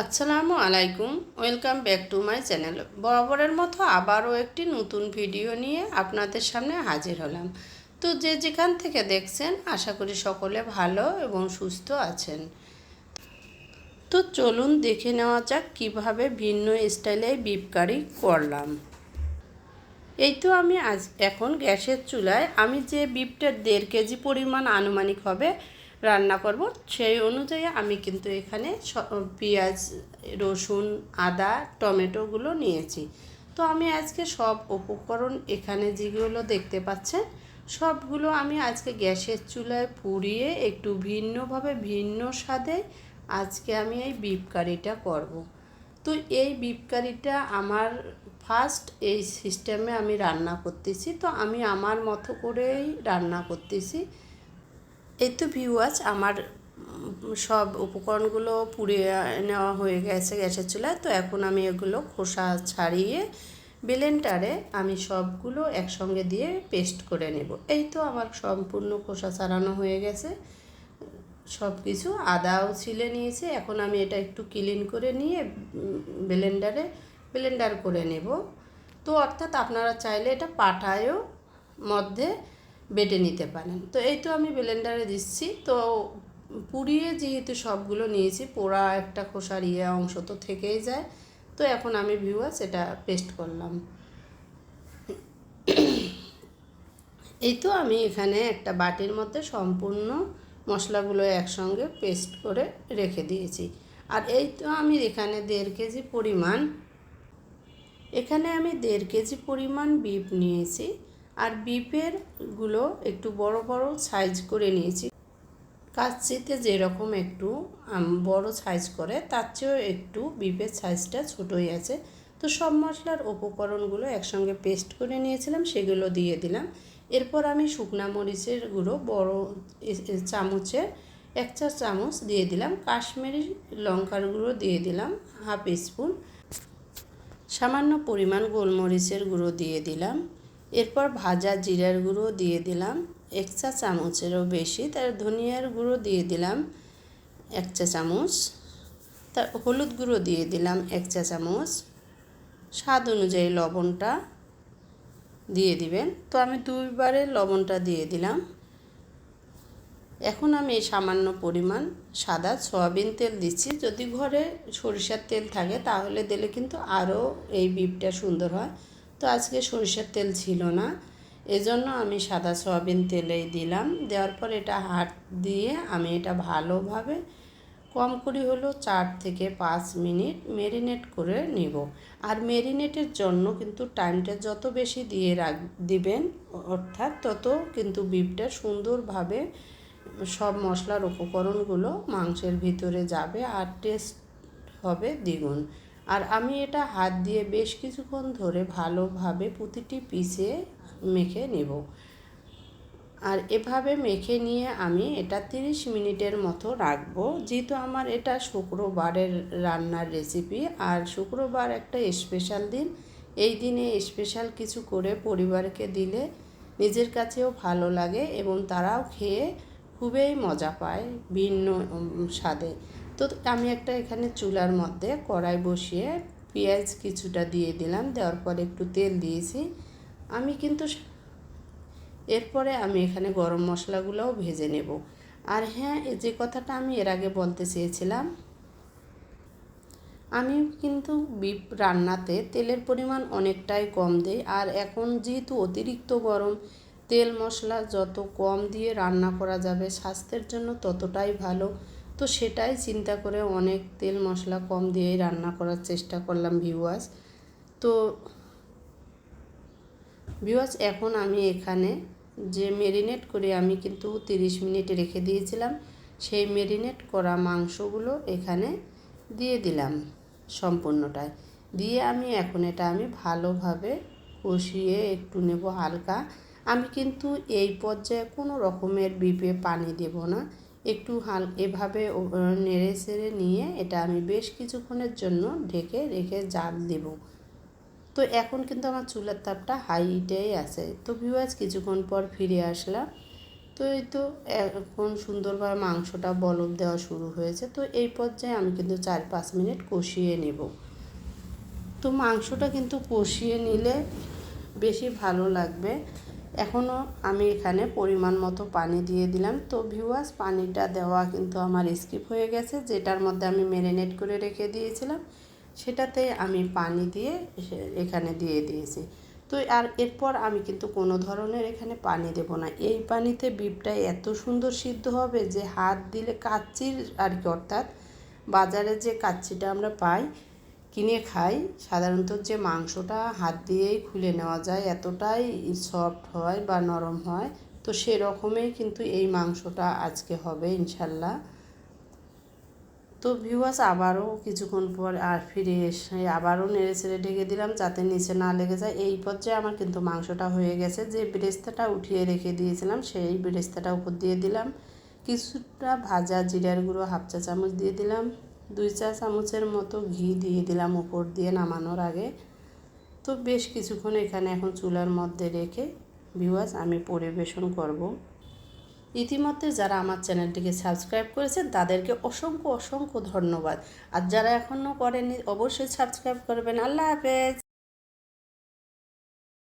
আসসালামু আলাইকুম, welcome back to my channel. বরাবরের মতো আবারও একটি নতুন ভিডিও নিয়ে আপনাদের সামনে হাজির হলাম। তো যে যেখান থেকে দেখছেন, আশা করি সকলে ভালো এবং সুস্থ আছেন। তো চলুন দেখে নেওয়া যাক কীভাবে ভিন্ন স্টাইলে বিপ কারি করলাম। এই তো আমি আজ এখন গ্যাসের চুলায়, আমি যে বিপটা দেড় কেজি পরিমাণ আনুমানিক হবে রান্না করব। সেই অনুযায়ী আমি কিন্তু এখানে পেঁয়াজ, রসুন, আদা টমেটোগুলো নিয়েছি। তো আমি আজকে সব উপকরণ এখানে যেগুলো দেখতে পাচ্ছেন, সবগুলো আমি আজকে গ্যাসের চুলায় পুড়িয়ে একটু ভিন্নভাবে ভিন্ন স্বাদে আজকে আমি এই বিপ কারিটা করব। তো এই বিপ কারিটা আমার ফার্স্ট এই সিস্টেমে আমি রান্না করতেছি। তো আমি আমার মতো করেই রান্না করতেছি। এই তো ভিউয়াজ আমার সব উপকরণগুলো পুড়িয়ে নেওয়া হয়ে গেছে গ্যাসের চুলায়। তো এখন আমি এগুলো খোসা ছাড়িয়ে ব্লেন্ডারে আমি সবগুলো একসঙ্গে দিয়ে পেস্ট করে নেব। এই তো আমার সম্পূর্ণ খোসা ছাড়ানো হয়ে গেছে। সব কিছু আদাও ছিলে নিয়েছে। এখন আমি এটা একটু ক্লিন করে নিয়ে ব্লেন্ডারে ব্লেন্ডার করে নেব। তো অর্থাৎ আপনারা চাইলে এটা পাটায়ও মধ্যে বেটে নিতে পারেন। তো এই তো আমি ব্লেন্ডারে দিচ্ছি। তো পুড়িয়ে যেহেতু সবগুলো নিয়েছি, পোড়া একটা খোসার ইয়ে অংশ তো থেকেই যায়। তো এখন আমি ভিউয়ার্স এটা পেস্ট করলাম। এই তো আমি এখানে একটা বাটির মধ্যে সম্পূর্ণ মশলাগুলো একসঙ্গে পেস্ট করে রেখে দিয়েছি। আর এই তো আমি এখানে দেড় কেজি পরিমাণ, এখানে আমি দেড় কেজি পরিমাণ বিপ নিয়েছি। আরগুলো একটু বড় বড় সাইজ করে নিয়েছি। কাচ্চিতে যেরকম একটু বড় সাইজ করে, তার চেয়েও একটু বিপের সাইজটা ছোটোই আছে। তো সব মশলার উপকরণগুলো একসঙ্গে পেস্ট করে নিয়েছিলাম, সেগুলো দিয়ে দিলাম। এরপর আমি শুকনা মরিচের গুঁড়ো, বড় চামচের এক চা চামচ দিয়ে দিলাম। কাশ্মীরি লঙ্কার গুঁড়ো দিয়ে দিলাম, হাফ স্পুন। সামান্য পরিমাণ গোলমরিচের গুঁড়ো দিয়ে দিলাম। এরপর ভাজা জিরার গুঁড়ো দিয়ে দিলাম। এক চা চামচেরও বেশি। তার ধনিয়ার গুঁড়ো দিয়ে দিলাম এক চা চামচ। তার হলুদ গুঁড়ো দিয়ে দিলাম এক চা চামচ। স্বাদ অনুযায়ী লবণটা দিয়ে দিবেন। তো আমি দুইবারে লবণটা দিয়ে দিলাম। এখন আমি সামান্য পরিমাণ সাদা সয়াবিন তেল দিচ্ছি। যদি ঘরে সরিষার তেল থাকে, তাহলে দিলে কিন্তু আরও এই বিপটা সুন্দর হয়। তো আজকে সরিষার তেল ছিল না। এজন্য আমি সাদা সয়াবিন তেলেই দিলাম। দেওয়ার পর এটা হাত দিয়ে আমি এটা ভালোভাবে কম করে হলো চার থেকে পাঁচ মিনিট মেরিনেট করে নিব। আর মেরিনেটের জন্য কিন্তু টাইমটা যত বেশি দিয়ে রাখ, দিবেন, অর্থাৎ তত কিন্তু বিপটা সুন্দরভাবে সব মশলার উপকরণগুলো মাংসের ভিতরে যাবে আর টেস্ট হবে দ্বিগুণ। আর আমি এটা হাত দিয়ে বেশ কিছুক্ষণ ধরে ভালোভাবে প্রতিটি পিসে মেখে নেব। আর এভাবে মেখে নিয়ে আমি এটা 30 মিনিটের মতো রাখব। যেহেতু আমার এটা শুক্রবারের রান্নার রেসিপি আর শুক্রবার একটা স্পেশাল দিন, এই দিনে স্পেশাল কিছু করে পরিবারকে দিলে নিজের কাছেও ভালো লাগে এবং তারাও খেয়ে খুবই মজা পায় ভিন্ন স্বাদে। তো আমি একটা এখানে চুলার মধ্যে কড়াই বসিয়ে পেঁয়াজ কিছুটা দিয়ে দিলাম, দেওয়ার পরে একটু তেল দিয়েছি। আমি কিন্তু এরপরে আমি এখানে গরম মশলাগুলোও ভেজে নেব। আর হ্যাঁ যে কথাটা আমি এর আগে বলতে চেয়েছিলাম, আমি কিন্তু বিপ রান্নাতে তেলের পরিমাণ অনেকটাই কম দেই। আর এখন যেহেতু অতিরিক্ত গরম, তেল মশলা যত কম দিয়ে রান্না করা যাবে, স্বাস্থ্যের জন্য ততটাই ভালো। তো সেটাই চিন্তা করে অনেক তেল মশলা কম দিয়েই রান্না করার চেষ্টা করলাম ভিউয়ার্স। তো ভিউয়ার্স, এখন আমি এখানে যে মেরিনেট করে, আমি কিন্তু তিরিশ মিনিট রেখে দিয়েছিলাম। সেই মেরিনেট করা মাংসগুলো এখানে দিয়ে দিলাম সম্পূর্ণটায়। দিয়ে আমি এখন এটা আমি ভালোভাবে কষিয়ে একটু নেব হালকা। আমি কিন্তু এই পর্যায়ে কোনো রকমের বিপে পানি দেব না। একটু হাল, এভাবে নেড়ে সেড়ে নিয়ে এটা আমি বেশ কিছুক্ষণের জন্য ঢেকে রেখে জাল দেব। তো এখন কিন্তু আমার চুলার তাপটা হাইটেই আছে। তো ভিউয়ার্স কিছুক্ষণ পর ফিরে আসলাম। তো এই তো এখন সুন্দরভাবে মাংসটা বলক দেওয়া শুরু হয়েছে। তো এই পর্যায়ে আমি কিন্তু চার পাঁচ মিনিট কষিয়ে নেব। তো মাংসটা কিন্তু কষিয়ে নিলে বেশি ভালো লাগবে। এখনও আমি এখানে পরিমাণ মতো পানি দিয়ে দিলাম। তো ভিউয়ার্স পানিটা দেওয়া কিন্তু আমার স্কিপ হয়ে গেছে, যেটার মধ্যে আমি ম্যারিনেট করে রেখে দিয়েছিলাম, সেটাতে আমি পানি দিয়ে এখানে দিয়ে দিয়েছি। তো আর এরপর আমি কিন্তু কোনো ধরনের এখানে পানি দেব না। এই পানিতে বিপটা এত সুন্দর সিদ্ধ হবে যে হাত দিলে কাচ্চির আর কি, অর্থাৎ বাজারে যে কাচ্চিটা আমরা পাই কিনে খাই। সাধারণত যে মাংসটা হাত দিয়েই খুলে নেওয়া যায়, এতটাই সফট হয় বা নরম হয়, তো সেরকমই কিন্তু এই মাংসটা আজকে হবে ইনশাল্লাহ। তো ভিউয়ার্স আবারও কিছুক্ষণ পর আর ফিরে এসে আবারও নেড়ে ছেড়ে ঢেকে দিলাম যাতে নিচে না লেগে যায়। এই পর্যায়ে আমার কিন্তু মাংসটা হয়ে গেছে। যে বেরেস্তাটা উঠিয়ে রেখে দিয়েছিলাম, সেই বেরেস্তাটা উপর দিয়ে দিলাম। কিছুটা ভাজা জিরার গুঁড়ো, হাফ চা চামচ দিয়ে দিলাম। দুই চা চামচের মতো ঘি দিয়ে দিলাম উপর দিয়ে নামানোর আগে। তো বেশ কিছুক্ষণ এখানে এখন চুলার মধ্যে রেখে ভিউয়ার্স আমি পরিবেশন করব। ইতিমধ্যে যারা আমার চ্যানেলটিকে সাবস্ক্রাইব করেছেন, তাদেরকে অসংখ্য অসংখ্য ধন্যবাদ। আর যারা এখনও করেনি অবশ্যই সাবস্ক্রাইব করবেন। আল্লাহ হাফেজ!